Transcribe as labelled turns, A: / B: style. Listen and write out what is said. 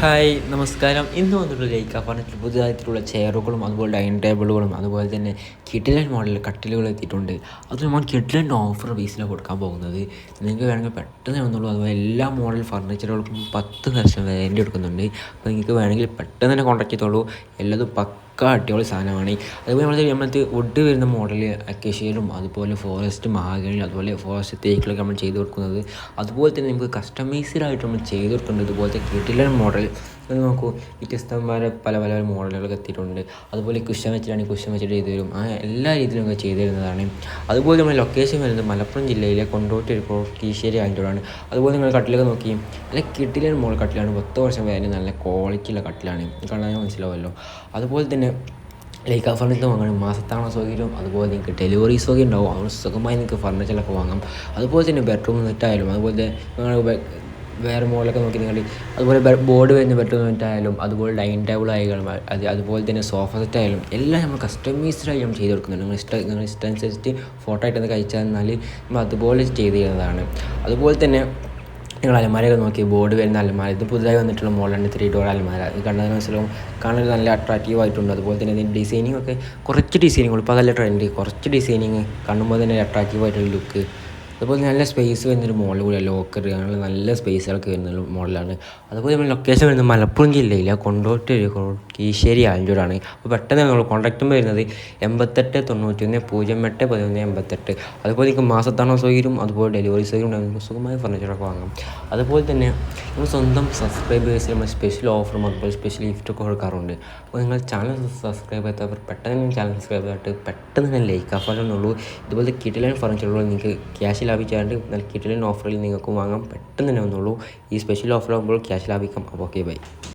A: Hi നമസ്കാരം. ഇന്ന് വന്നിട്ടുള്ള ലൈക്ക ഫർണിച്ചർ പുതിയതായിട്ടുള്ള ചെയറുകളും അതുപോലെ ഡൈനിങ് ടേബിളുകളും അതുപോലെ തന്നെ കിഡിലൻ മോഡൽ കട്ടിലുകൾ എത്തിയിട്ടുണ്ട്. അത് നമ്മൾ കിഡിലൻ ഓഫർ ബേസിലാണ് കൊടുക്കാൻ പോകുന്നത്. നിങ്ങൾക്ക് വേണമെങ്കിൽ പെട്ടെന്ന് വന്നുള്ളൂ അതുപോലെ എല്ലാ മോഡൽ ഫർണിച്ചറുകൾക്കും പത്ത് ദർശനം വേണ്ടി കൊടുക്കുന്നുണ്ട് അപ്പോൾ നിങ്ങൾക്ക് വേണമെങ്കിൽ പെട്ടെന്ന് തന്നെ കോൺടാക്ട് ചെയ്തോളൂ. എല്ലാതും പക്ക അടിപൊളി സാധനമാണ്. അതുപോലെ നമ്മൾ നമ്മളത് വുഡ് വരുന്ന മോഡൽ അക്കേഷ്യയിലും അതുപോലെ ഫോറസ്റ്റ് മഹാഗണി അതുപോലെ ഫോറസ്റ്റ് തേക്കിലൊക്കെ നമ്മൾ ചെയ്ത് കൊടുക്കുന്നത്. അതുപോലെ തന്നെ നമുക്ക് കസ്റ്റമൈസ്ഡ് ആയിട്ട് നമ്മൾ ചെയ്ത് കൊടുക്കുന്നത് ഇതുപോലത്തെ കിട്ടില്ല മോഡൽ നോക്കൂ. വ്യത്യസ്തമായ പല പല മോഡലുകളൊക്കെ എത്തിയിട്ടുണ്ട്. അതുപോലെ കുഷൻ വെച്ചിട്ടാണെങ്കിൽ കുഷൻ വെച്ചിട്ട് ചെയ്തു തരും. ആ എല്ലാ രീതിയിലും ചെയ്തു തരുന്നതാണ്. അതുപോലെ നമ്മൾ ലൊക്കേഷൻ വരുന്നത് മലപ്പുറം ജില്ലയിലെ കൊണ്ടോട്ടി ഇപ്പോൾ കീശ്ശേരി ആയിട്ടാണ് അതുപോലെ നിങ്ങൾ കട്ടിലൊക്കെ നോക്കി. നല്ല കിട്ടിലാണ് മോഡൽ കട്ടിലാണ്. പത്ത് വർഷം വരെ നല്ല ക്വാളിറ്റിയുള്ള കട്ടിലാണ്. കാണാൻ മനസ്സിലാവുമല്ലോ. അതുപോലെ തന്നെ ലൈക്ക് ആ ഫർണിച്ചർ വാങ്ങണം മാസത്താണോ സൗകര്യം? അതുപോലെ നിങ്ങൾക്ക് ഡെലിവറി സൗകര്യം ഉണ്ടാവും. അവിടെ സുഖമായി നിങ്ങൾക്ക് ഫർണിച്ചറൊക്കെ വാങ്ങാം. അതുപോലെ തന്നെ ബെഡ്റൂം നെറ്റായാലും അതുപോലെ നിങ്ങൾ വേറെ മോഡലൊക്കെ നോക്കി നിങ്ങൾ അതുപോലെ ബോർഡ് വരുന്ന ബെഡ്റൂം സെറ്റായാലും അതുപോലെ ഡൈനിങ് ടേബിൾ ആയാലും അത് അതുപോലെ തന്നെ സോഫ സെറ്റ് ആയാലും എല്ലാം നമ്മൾ കസ്റ്റമൈസ്ഡ് ആയി നമ്മൾ ചെയ്ത് കൊടുക്കുന്നുണ്ട്. നിങ്ങൾ ഇഷ്ടം നിങ്ങൾ ഇഷ്ടം അനുസരിച്ച് ഫോട്ടോ ആയിട്ടൊന്ന് കഴിച്ചാൽ എന്നാൽ നമ്മൾ അതുപോലെ ചെയ്ത് ചെയ്യുന്നതാണ് അതുപോലെ തന്നെ നിങ്ങൾ അലമാരയൊക്കെ നോക്കി ബോർഡ് വരുന്ന അലമാര ഇത് പുതുതായി വന്നിട്ടുള്ള മോഡലാണ് ത്രീ ഡോർ അലമാര. ഇത് കണ്ടതിന് മനസ്സിലാവും കാണാൻ നല്ല അട്രാക്റ്റീവ് ആയിട്ടുണ്ട് അതുപോലെ തന്നെ ഇതിന്റെ ഡിസൈനിങ് ഒക്കെ കുറച്ച് ഡിസൈനിങ് ഇപ്പോൾ അതല്ല ട്രെൻഡ് കുറച്ച് ഡിസൈനിങ് കാണുമ്പോൾ തന്നെ അട്രാക്റ്റീവ് ആയിട്ടുള്ള ലുക്ക് അതുപോലെ നല്ല സ്പേസ് വരുന്നൊരു മോഡൽ കൂടിയാണ് ലോക്കർ അങ്ങനെ നല്ല സ്പേസുകളൊക്കെ വരുന്ന മോഡലാണ് അതുപോലെ നമ്മൾ ലൊക്കേഷൻ വരുന്നത് മലപ്പുറം ജില്ലയിലെ കൊണ്ടോട്ടി കീശ്ശേരി ആലഞ്ചൂരാണ് അപ്പോൾ പെട്ടെന്ന് നമ്മൾ നമ്പർ വരുന്നത് എൺപത്തെട്ട് തൊണ്ണൂറ്റി ഒന്ന് പൂജ്യം എട്ട് പതിനൊന്ന് എൺപത്തെട്ട്. അതുപോലെ നിങ്ങൾക്ക് മാസത്താണോ സൗകര്യം അതുപോലെ ഡെലിവറി സൗകര്യം ഉണ്ടാകും സുഖമായ ഫർണിച്ചറൊക്കെ വാങ്ങാം. അതുപോലെ തന്നെ നമ്മൾ സ്വന്തം സബ്സ്ക്രൈബേഴ്സിന് നമ്മൾ സ്പെഷ്യൽ ഓഫറും അതുപോലെ സ്പെഷ്യൽ ഗിഫ്റ്റൊക്കെ കൊടുക്കാറുണ്ട്. അപ്പോൾ നിങ്ങൾ ചാനൽ സബ്സ്ക്രൈബ് ചെയ്യാത്തവർ പെട്ടെന്ന് ചാനൽ സബ്സ്ക്രൈബ് ചെയ്തിട്ട് പെട്ടെന്ന് തന്നെ ലൈക്ക് ആഫാലെന്നുള്ളൂ ഇതുപോലെ കിട്ടിലൻ ഫർണിച്ചറുകൾ നിങ്ങൾക്ക് ക്യാഷ് ലാഭിച്ചാണ്ട് നല്ല കിട്ടിലൻ ഓഫറിൽ നിങ്ങൾക്ക് വാങ്ങാം പെട്ടെന്ന് തന്നെ വന്നുള്ളൂ ഈ സ്പെഷ്യൽ ഓഫർ ആകുമ്പോൾ ക്യാഷ് ലാഭിക്കാം. അപ്പോൾ ഓക്കെ ബൈ